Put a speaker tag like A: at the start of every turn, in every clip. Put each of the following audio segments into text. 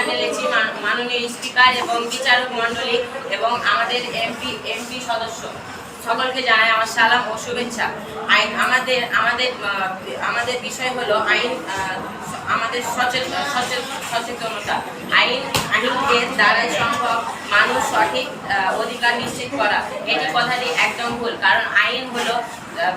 A: এমএলএচি মাননীয় স্পিকার এবং বিচারক মণ্ডলী এবং আমাদের এমপি এমপি সদস্য। সকলকে জানাই আমার সালাম ও শুভেচ্ছা। আইন আমাদের আমাদের আমাদের বিষয় হলো আইন আমাদের সচেতন সচেতনতা। আইন আইনকে দ্বারাই সম্ভব মানুষ সঠিক অধিকার নিশ্চিত করা। এটি কথাটি একদম ভুল, কারণ আইন হলো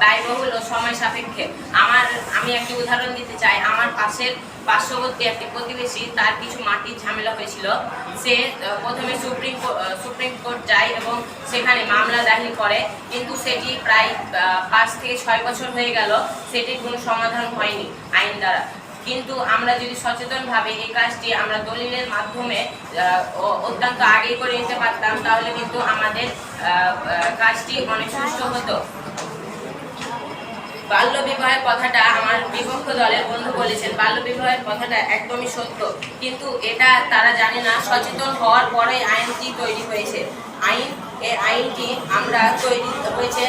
A: ব্যয়বহুল ও সময় সাপেক্ষে। আমার, আমি একটি উদাহরণ দিতে চাই। আমার পাশের পার্শ্ববর্তী একটি প্রতিবেশী, তার কিছু মাটির ঝামেলা হয়েছিল। সে প্রথমে সুপ্রিম সুপ্রিম কোর্ট যায় এবং সেখানে মামলা দাখিল করে। কিন্তু সেটি প্রায় পাঁচ থেকে ছয় বছর হয়ে গেল। সেটির কোনো সমাধান হয়নি আইন দ্বারা। কিন্তু আমরা যদি সচেতনভাবে এই কাজটি আমরা দলিলের মাধ্যমে অত্যন্ত আগে করে নিতে পারতাম, তাহলে কিন্তু আমাদের কাজটি অনেক সুষ্ঠু হতো। বাল্য বিবাহের কথাটা আমার বিপক্ষ দলের বন্ধু বলেছেন বাল্য বিবাহের কথাটা একদমই সত্য। কিন্তু এটা তারা জানে না, সচেতন হওয়ার পরে আইনটি তৈরি হয়েছে। আইন, এই আইনটি আমরা তৈরি হয়েছে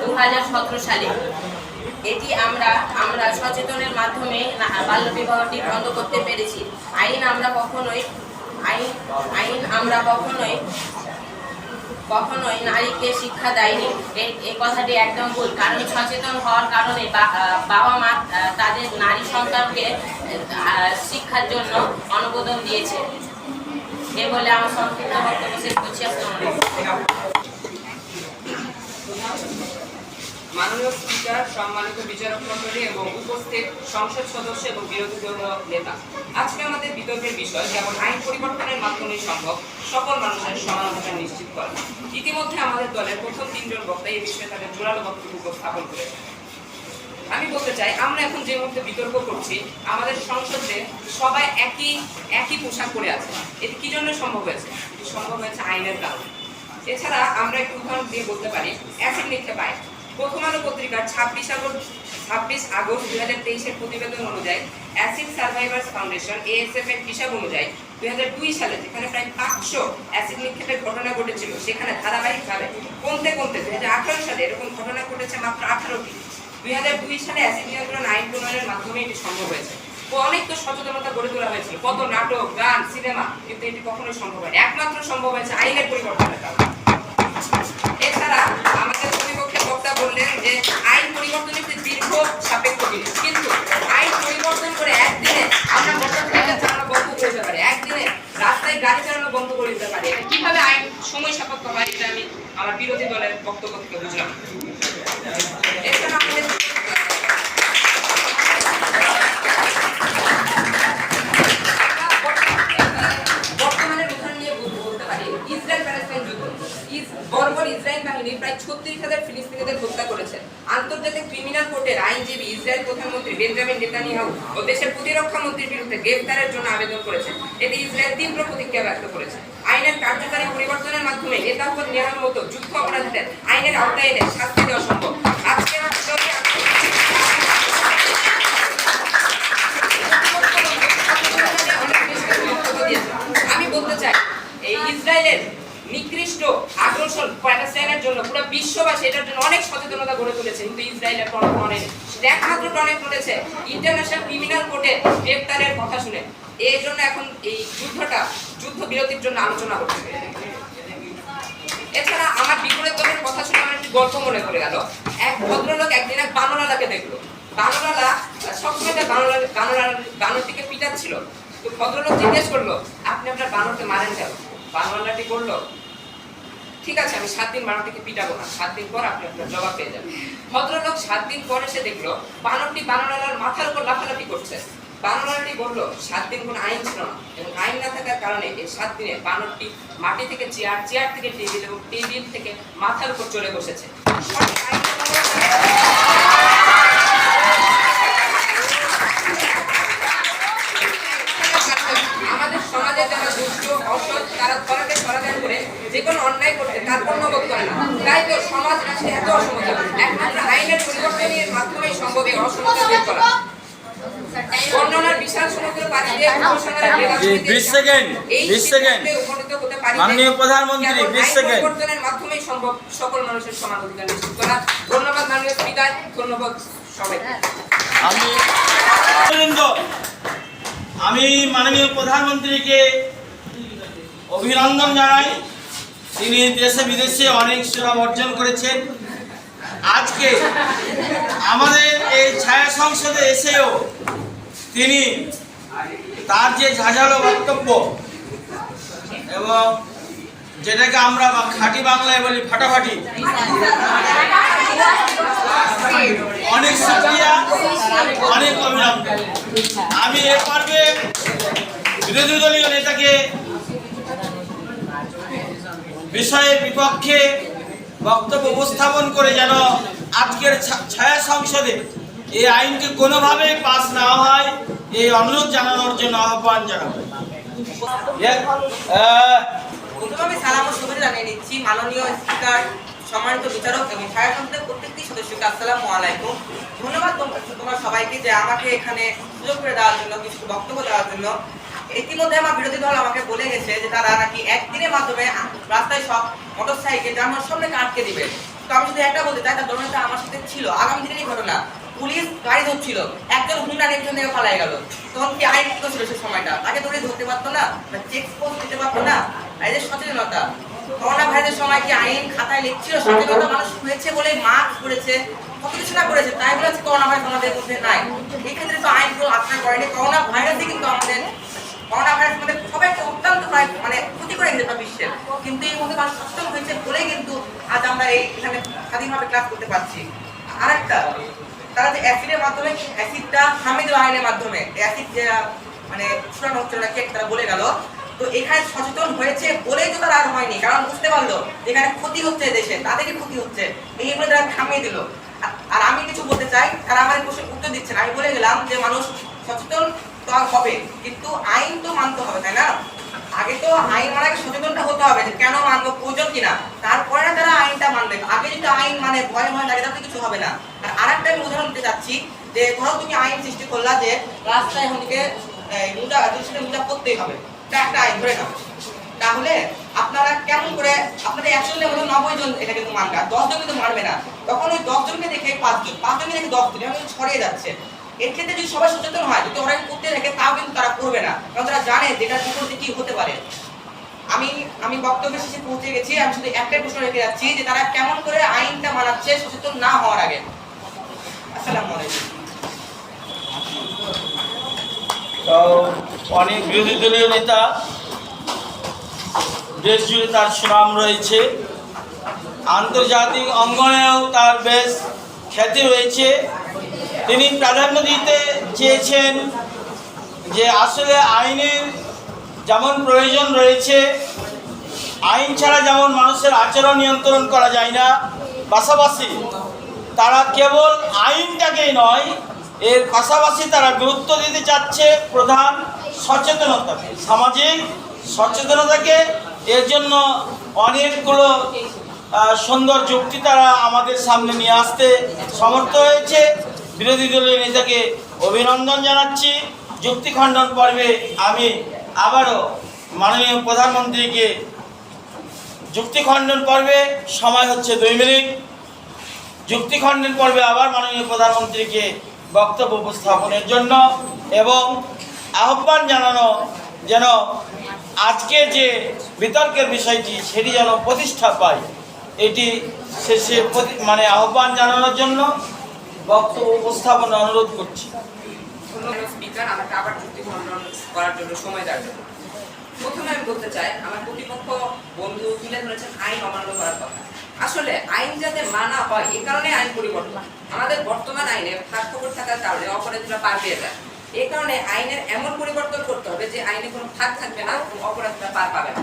A: দু হাজার সতেরো সালে। এটি আমরা আমরা সচেতনের মাধ্যমে বাল্য বিবাহটি বন্ধ করতে পেরেছি। আইন আমরা কখনোই, আইন আইন আমরা কখনোই কখনোই নারীকে শিক্ষা দেয়নি। এই কথাটি একদম ভুল। কারণ সচেতন হওয়ার কারণে বাবা মা তাদের নারী সন্তানকে শিক্ষার জন্য অনুমোদন দিয়েছে। এ বলে আমার সংক্ষিপ্ত বক্তব্য শেষ করছি। আসসালামু আলাইকুম।
B: মাননীয় স্পিকার, সম্মানিত বিচারক মণ্ডলী এবং উপস্থিত সংসদ সদস্য এবং বিরোধী দল নেতা। আজকে আমাদের বিতর্কের বিষয়, যেমন আইন পরিবর্তনের মাধ্যমে সম্ভব, সকল মানুষের সমান অধিকার নিশ্চিত করা। ইতিমধ্যে আমাদের দলের প্রথম তিনজন বক্তা এই বিষয়ে তাদের জোরালো বক্তব্য উপস্থাপন করেছে আমি বলতে চাই, আমরা এখন যে মুহূর্তে বিতর্ক করছি, আমাদের সংসদে সবাই একই একই পোশাক পরে আছে। এটি কি জন্য সম্ভব হয়েছে? সম্ভব হয়েছে আইনের কারণে। এছাড়া আমরা একটু উদাহরণ দিয়ে বলতে পারি, অ্যাসিড নিক্ষেপ আইন। প্রথম আলো পত্রিকার ছাব্বিশ আগস্ট ছাব্বিশ আগস্ট দুই হাজার তেইশের প্রতিবেদন অনুযায়ী অ্যাসিড সার্ভাইভার্স ফাউন্ডেশন এএসএফ এর হিসাব অনুযায়ী দুই হাজার দুই সালে যেখানে প্রায় পাঁচশো অ্যাসিড নিক্ষেপের ঘটনা ঘটেছিল, সেখানে ধারাবাহিকভাবে কমতে কমতে দুই হাজার আঠারো সালে এরকম ঘটনা ঘটেছে মাত্র আঠারোটি। দুই হাজার দুই সালে অ্যাসিড নিয়ন্ত্রণ আইন প্রণয়নের মাধ্যমে এটি সম্ভব হয়েছে। অনেক তো সচেতনতা গড়ে তোলা হয়েছিল কত নাটক, গান, সিনেমা, কিন্তু এটি কখনোই সম্ভব হয়নি। একমাত্র সম্ভব হয়েছে আইনের পরিবর্তনের কারণে। বললেন যে আইন পরিবর্তন একটি দীর্ঘ সাপেক্ষ জিনিস। কিন্তু আইন পরিবর্তন করে একদিনে আমরা মোটরসাইকেল চালানো বন্ধ করে দিতে পারি। একদিনে রাস্তায় গাড়ি চালানো বন্ধ করে দিতে পারি। কীভাবে আইন সময় সাপেক্ষ হয়, এটা আমি আমার বিরোধী দলের বক্তব্য থেকে বুঝলাম। নেতানিয়াহু ও দেশের প্রতিরক্ষা মন্ত্রীর বিরুদ্ধে গ্রেফতারের জন্য আবেদন করেছে এতে ইসরায়েল তীব্র প্রতিক্রিয়া ব্যক্ত করেছে। আইনের কার্যকারী পরিবর্তনের মাধ্যমে নেতাহুদ নেহার মতো যুদ্ধ অপরাধীদের আইনের আওতায় এনে শাস্তি দেওয়া সম্ভব। আমি বলতে চাই, এই ইসরায়েলের নিকৃষ্ট আগ্রাসন প্যালেস্টাইনের জন্য পুরো বিশ্ববাসী এটার জন্য অনেক সচেতনতা গড়ে তুলেছে, কিন্তু ইসরায়েলের কোনো টনে একমাত্র টনে তুলেছে। ইন্টারন্যাশনাল ক্রিমিনাল কোর্টে গ্রেপ্তারের কথা শুনে। এই জন্য এখন এই যুদ্ধটা যুদ্ধ বিরতির জন্য আলোচনা হচ্ছে। এছাড়া আমার বিপরীত দলের কথা শুনে আমার একটি গল্প মনে পড়ে গেল। এক ভদ্রলোক একদিন এক বানরালাকে দেখল। বানরালা সবসময় তার বানরালা বানরালা বানরটিকে পিটাচ্ছিল। তো ভদ্রলোক জিজ্ঞেস করল, আপনি আপনার বানরকে মারেন কেন? বানরালাটি বলল ঠিক আছে, আমি সাত দিন বানরটিকে পিটাবো না। সাত দিন পর আপনি আপনার জবাব পেয়ে যাবেন। ভদ্রলোক সাত দিন পরে সে দেখল, বানরটি বানরালার মাথার উপর লাফালাফি করছে। বানরালাটি বলল, সাত দিন কোনো আইন ছিল না এবং আইন না থাকার কারণে এই সাত দিনে বানরটি মাটি থেকে চেয়ার চেয়ার থেকে টেবিল এবং টেবিল থেকে মাথার উপর চলে বসেছে। আমাদের সমাজে যারা দুষ্ট, অসৎ, তারা করে যে কোনো অন্যায় করতে তার পণ্যবোধ করে না। তাই তো সমাজ রাষ্ট্রে এত অসমতা একমাত্র আইনের পরিবর্তনের মাধ্যমেই সম্ভব এই অসমতা দূর করা। বর্ণনার বিশাল সমুদ্র পাড়ি দিয়ে উপসংহারের
C: জি, 20 সেকেন্ড,
B: এই সিদ্ধান্তে উপনীত হতে পারি
C: মাননীয় প্রধানমন্ত্রী, 20 সেকেন্ড।
B: পরিবর্তনের মাধ্যমেই সম্ভব সকল মানুষের সমান অধিকার নিশ্চিত করা। ধন্যবাদ মাননীয় ধন্যবাদ সবাইকে।
C: আমি আমি মাননীয় প্রধানমন্ত্রীকে অভিনন্দন জানাই। তিনি দেশে, বিদেশে অনেক সুনাম অর্জন করেছেন। আজকে আমাদের এই ছায়া সংসদে এসেও তিনি তার যে ঝাঁঝালো বক্তব্য এবং যেটাকে আমরা খাঁটি বাংলায় বলি ফাটাফাটি, অনেক শুক্রিয়া অনেক অভিনন্দন। আমি এ পর্বে বিরোধী দলীয় নেতাকে বিষয়ের বিপক্ষে বক্তব্য উপস্থাপন করে যেন আজকের ছায়া সংসদে এই আইনটি কোনোভাবেই পাস না হয়, এই অনুরোধ জানানোর জন্য আহ্বান জানাব।
D: মাননীয় বিচারক এবং প্রত্যেকটি ধন্যবাদ তোম- তোমার সবাইকে যে আমাকে এখানে সুযোগ করে দেওয়ার জন্য, কিছু বক্তব্য দেওয়ার জন্য। ইতিমধ্যে আমার বিরোধী দল আমাকে বলে গেছে যে তারা নাকি একদিনের মাধ্যমে রাস্তায় সব মোটর সাইকেল সব নাকি আটকে দিবে। তো আমি শুধু একটা বলতে চাই, তার ধরনটা আমার সাথে ছিল। আগামী দিনেরই ঘটনা, পুলিশ গাড়ি ধরছিল, একজন হুন্ডা নিয়ে থেকে পালাই গেল। তখন কি আইন মুক্ত ছিল সে সময়টা? তাকে ধরে ধরতে পারতো না? চেক পোস্ট দিতে পারতো না? যে সচেতনতা। করোনা ভাইরাসের সময় কি আইন খাতায় লিখছিল, সচেতনতা মানুষ হয়েছে বলে মাস্ক করেছে, কত কিছু না করেছে, তাই বলে হচ্ছে করোনা ভাইরাস আমাদের মধ্যে নাই। এক্ষেত্রে ক্ষেত্রে তো আইন কোনো আশ্রয় করেনি। করোনা ভাইরাসই কিন্তু আমাদের করোনা ভাইরাস আমাদের সবাইকে অত্যন্ত মানে ক্ষতি করে গেছে বিশ্বের। কিন্তু এই মধ্যে মানুষ সচেতন হয়েছে বলেই কিন্তু আজ আমরা এই এখানে স্বাধীনভাবে ক্লাস করতে পারছি। আরেকটা, তারা যে অ্যাসিডের মাধ্যমে অ্যাসিডটা হামিদ আইনের মাধ্যমে অ্যাসিড মানে ছড়ানো হচ্ছে না কেক তারা বলে গেল। তো এখানে সচেতন হয়েছে বলেই তো তারা আর হয়নি, কারণ বুঝতে পারল এখানে ক্ষতি হচ্ছে দেশে, তাদেরই ক্ষতি হচ্ছে। এই বলে তারা থামিয়ে দিল। আর- আমি কিছু বলতে চাই, তারা এই প্রশ্নের উত্তর দিচ্ছে না। আমি বলে গেলাম যে মানুষ সচেতন হবে? কিন্তু আইন তো মানতে হবে, তাই না? আগে তো আইন মানার সচেতনটা হতে হবে যে কেন মানবো, প্রয়োজন কিনা। তারপরে না তারা আইনটা মানবে। আগে যদি আইন মানে ভয় ভয় লাগে তাতে কিছু হবে না। আর আরেকটা আমি উদাহরণ দিতে চাচ্ছি, যে ধরো তুমি আইন সৃষ্টি করলা যে রাস্তায় হচ্ছে মুজা দৃষ্টিতে মুজা করতেই হবে। এটা একটা আইন, ধরে নাও। তাহলে আপনারা কেমন করে, আপনাদের একশো জনের মধ্যে নব্বই জন এটা কিন্তু মানবে, আর দশ জন কিন্তু মানবে না। তখন ওই দশ জনকে দেখে পাঁচজন, পাঁচজনকে দেখে দশ জন কিন্তু ছড়িয়ে যাচ্ছে। এর ক্ষেত্রে যদি সবাই সচেতন হয়, যদি ওরা করতে থাকে, তাও কিন্তু তারা করবে না। কারণ তারা জানে যে এটার বিপরীতে কি হতে পারে। আমি আমি বক্তব্য শেষে পৌঁছে গেছি, আমি শুধু একটাই প্রশ্ন রেখে যাচ্ছি যে তারা কেমন করে আইনটা মানাচ্ছে সচেতন না হওয়ার আগে। আসসালামু
C: অনেক বিরোধী দলীয় নেতা দেশ জুড়ে তার সুনাম রয়েছে। আন্তর্জাতিক অঙ্গনেও তার বেশ খ্যাতি রয়েছে। তিনি প্রাধান্য দিতে চেয়েছেন যে আসলে আইনের যেমন প্রয়োজন রয়েছে, আইন ছাড়া যেমন মানুষের আচরণ নিয়ন্ত্রণ করা যায় না, পাশাপাশি তারা কেবল আইনটাকেই নয়, এর পাশাপাশি তারা গুরুত্ব দিতে চাচ্ছে প্রধান সচেতনতাকে, সামাজিক সচেতনতাকে। এর জন্য অনেকগুলো সুন্দর যুক্তি তারা আমাদের সামনে নিয়ে আসতে সমর্থ হয়েছে। বিরোধী দলীয় নেতাকে অভিনন্দন জানাচ্ছি। যুক্তি খণ্ডন পর্বে আমি আবারও মাননীয় প্রধানমন্ত্রীকে যুক্তি খণ্ডন পর্বে, সময় হচ্ছে দুই মিনিট। যুক্তি খণ্ডন পর্বে আবার মাননীয় প্রধানমন্ত্রীকে বক্তব্য উপস্থাপনের জন্য এবং আহ্বান জানানো যেন আজকে যে বিতর্কের বিষয়টি সেটি যেন প্রতিষ্ঠা পায়, এটি শেষে মানে আহ্বান জানানোর জন্য বক্তব্য উপস্থাপনা অনুরোধ করছি।
B: প্রথমে বলতে চাই, আমার প্রতিপক্ষ বন্ধু তুলে ধরেছেন আইন অমান্য করার কথা। আসলে আইন যাতে মানা হয় এই কারণে আইন পরিবর্তন। আমাদের বর্তমান আইনে ফাঁক খবর থাকার কারণে অপরাধীরা পার পেয়ে যায়। এই কারণে আইনের এমন পরিবর্তন করতে হবে যে আইনে কোনো ফাঁক থাকবে না এবং অপরাধীরা পার পাবে না।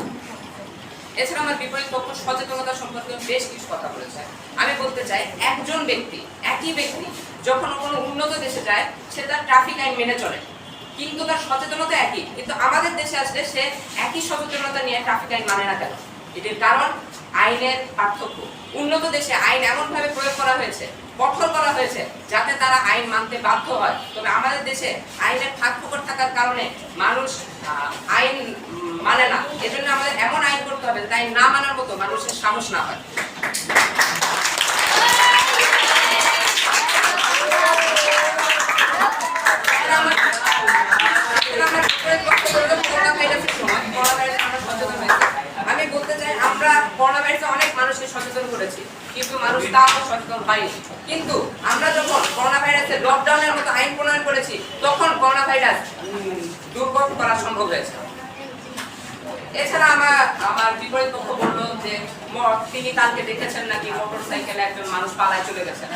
B: এছাড়া আমার বিপরীত পক্ষ সচেতনতা সম্পর্কে বেশ কিছু কথা বলেছে। আমি বলতে চাই, একজন ব্যক্তি, একই ব্যক্তি যখন কোনো উন্নত দেশে যায়, সে তার ট্রাফিক আইন মেনে চলে। কিন্তু তার সচেতনতা একই। কিন্তু আমাদের দেশে আসলে সে একই সচেতনতা নিয়ে ট্রাফিক আইন মানে না কেন? এটির কারণ আইনের পার্থক্য। উন্নত দেশে আইন এমনভাবে প্রয়োগ করা হয়েছে, কঠোর করা হয়েছে, যাতে তারা আইন মানতে বাধ্য হয়। তবে আমাদের দেশে আইনের ফাঁক থাকার কারণে মানুষ আইন মানে না। এজন্য আমাদের এমন আইন করতে হবে তাই না মানার মতো মানুষের সাহস না হয়। আমি বলতে চাই, আমরা করোনা ভাইরাসে অনেক মানুষকে সচেতন করেছি, কিন্তু মানুষ তাও সচেতন হয়নি। কিন্তু আমরা যখন করোনা ভাইরাসে লকডাউনের মতো আইন প্রণয়ন করেছি, তখন করোনা ভাইরাস দুর্ভোগ করা সম্ভব হয়েছে। এছাড়া আমার আমার বিপরীত পক্ষ বলল যে তিনি কালকে দেখেছেন নাকি মোটর সাইকেলে একজন মানুষ পালায় চলে গেছেন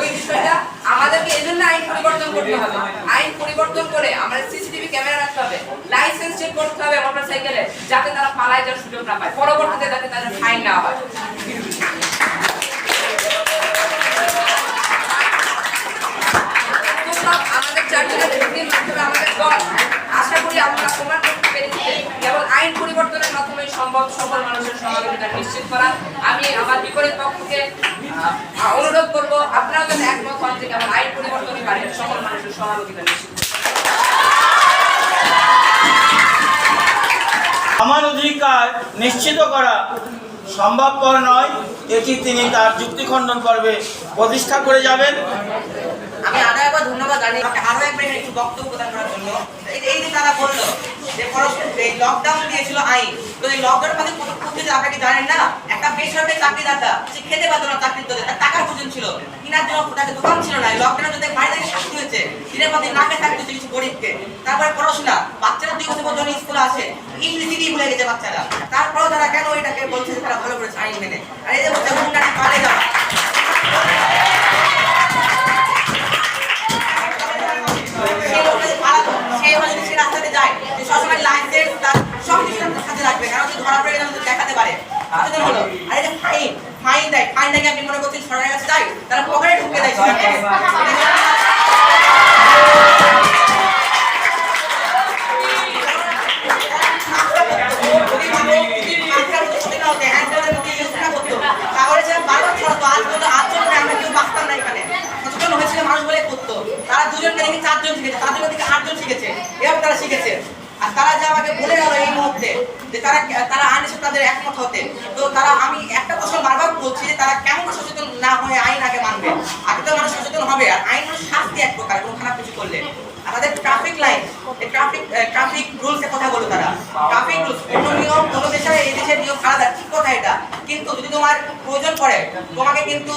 B: ওই বিষয়টা আমাদেরকে এই জন্য আইন পরিবর্তন করতে হবে। আইন পরিবর্তন করে আমাদের সিসিটিভি ক্যামেরা রাখতে হবে লাইসেন্স চেক করতে হবে মোটর সাইকেলে যাতে তারা পালায় যাওয়ার সুযোগ না পায়। পরবর্তীতে যাতে তাদের ফাইন না হয়। আমাদের ভক্তির মাধ্যমে আমাদের দল আশা করি আমরা প্রমাণ করতে পেরেছি যে কেবল আইন পরিবর্তনের মাধ্যমে সম্ভব সকল মানুষের নিশ্চিত করা। আমি আমার বিপরীত পারে, সকল করতে।
C: অধিকার নিশ্চিত করা সম্ভবপর নয়। এটি তিনি তার যুক্তি খণ্ডন পর্বে প্রতিষ্ঠা করে যাবেন।
D: আমি আরও একবার ধন্যবাদ জানি আরও একবার একটু বক্তব্য প্রদান করার জন্য। এই যে- তারা বলল যে লকডাউন দিয়েছিল আইন। তো এই লকডাউন মানে কত ক্ষতি যে কি জানেন না? একটা বেসরকারি চাকরিদাতা সে খেতে পারতো না চাকরির দলে তার টাকার প্রয়োজন ছিল। কিনার জন্য তাকে দোকান ছিল না। লকডাউনে যদি বাইরে শাস্তি হয়েছে। দিনের পর নাকে থাকতে হচ্ছে কিছু গরিবকে। তারপরে পড়াশোনা। বাচ্চারা দুই বছর পর্যন্ত স্কুলে আসে। ইংরেজি দিয়ে ভুলে গেছে বাচ্চারা। তারপরেও তারা কেন এটাকে বলছে তারা ভালো করেছে আইন মেনে? আর এই যে বলছে পালে যাওয়া পালাতো, এবার যদি সে রাস্তাতে যায়, সে সবসময় তার সব কিছু সাথে রাখবে, কারণ সে ধরা পড়ে গেলে দেখাতে পারে। সচেতন হলো। আর এই যে fine, fine দেয়, fine আপনি করছেন সরকারের কাছে যায়, তারা পকেটে ঢুকিয়ে দেয় সরকারের। যদি ভালো, যদি আজকাল যদি সচেতন হতে, হ্যান্ডেলের মধ্যে use না করতো, তাহলে সে বারবার ছড়াতো, আজ পর্যন্ত আটজন করে আমরা কেউ বাঁচতাম না এখানে। মানুষ বলে করতো তারা দুজনকে দেখে চারজন শিখেছে চারজনের থেকে আটজন শিখেছে তারা শিখেছে। আর তারা যে আমাকে বলে গেল এই মুহূর্তে যে তারা তারা আইনের সাথে তাদের একমত হতে, তো তারা আমি একটা প্রশ্ন বারবার বলছি যে তারা কেমন সচেতন না হয়ে আইন আগে মানবে? আগে তো মানুষ সচেতন হবে, আর আইন হলো শাস্তি এক প্রকার কোনো খারাপ কিছু করলে। আর তাদের ট্রাফিক লাইন ট্রাফিক ট্রাফিক কথা বলো তারা। ট্রাফিক রুলস কোনো নিয়ম দেশের এই দেশের নিয়ম আলাদা ঠিক কথা এটা? কিন্তু যদি তোমার প্রয়োজন পড়ে, তোমাকে কিন্তু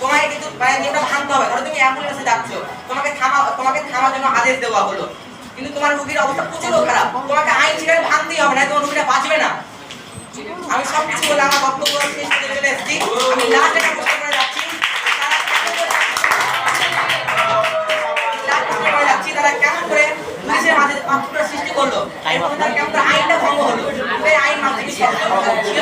D: তোমাকে কিন্তু মানে নিয়মটা ভাঙতে হবে। ধরো তুমি অ্যাম্বুলেন্সে যাচ্ছ, তোমাকে থামা, তোমাকে থামার জন্য আদেশ দেওয়া হলো। কিন্তু তোমার রুগীর অবস্থা প্রচণ্ড খারাপ। তোমাকে আইন সেখানে ভাঙতেই হবে না তোমার রুগীটা বাঁচবে না। আমি সব কিছু বলে আমার বক্তব্য করে এসেছি। আমি লাস্ট একটা প্রশ্ন করে যাচ্ছি। কেমন করে কেমন করে আইনটা ভঙ্গ হলো? আইন মানতে ছিল